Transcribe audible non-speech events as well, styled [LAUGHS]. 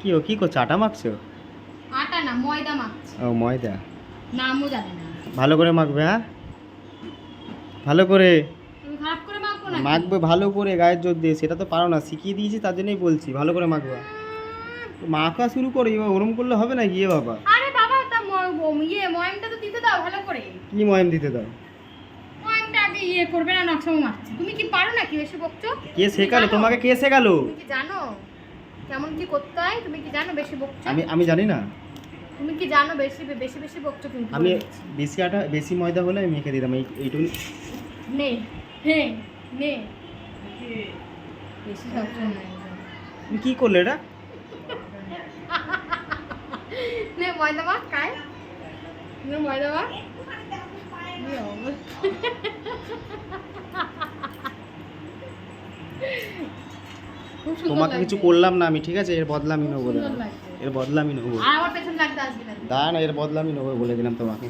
কি ও কি করছ? আটা মাখছো আটা না ময়দা মাখছি। ও ময়দা? নামও জানি না। ভালো করে মাখবে হ্যাঁ? ভালো করে? তুমি খারাপ করে মাখবো না মাখবে ভালো করে গায়ের জোর দিয়ে। সেটা তো পারো না শিখিয়ে দিয়েছি তার জন্যই বলছি ভালো করে মাখবে। মাখা শুরু করো এবার ওরম করলে হবে না গিয়ে বাবা। আরে বাবা তা ম- ম- ইয়ে ময়মটা তো দিতে দাও ভালো করে। কি ময়ম দিতে দাও? ময়মটা আগে ইয়ে করবে না নকশামো মারছে তুমি কি পারো নাকি বেশি বকছো? কে শেখালো? তোমাকে কে শেখালো? তুমি কি জানো? কেমন কি করতে হয় তুমি কি জানো বেশি বকছো? আমি আমি জানি না। তুমি কি জানো বেশি বেশি বেশি বকছো কিন্তু আমি বেশি আটা বেশি ময়দা হলে আমি মেখে দিতাম এই এইটুকু নে হে নে। বেশি সবসময় নাই তুমি কি করলে এটা? নে ময়দা মাখ খায় নে ময়দা মাখ [LAUGHS] তোমাকে কিছু করলাম না আমি ঠিক আছে? এর বদলা আমি নেব বলে এর বদলা আমি নেব। দাঁড়া না। এর বদলা আমি নেব বলে দিলাম তোমাকে।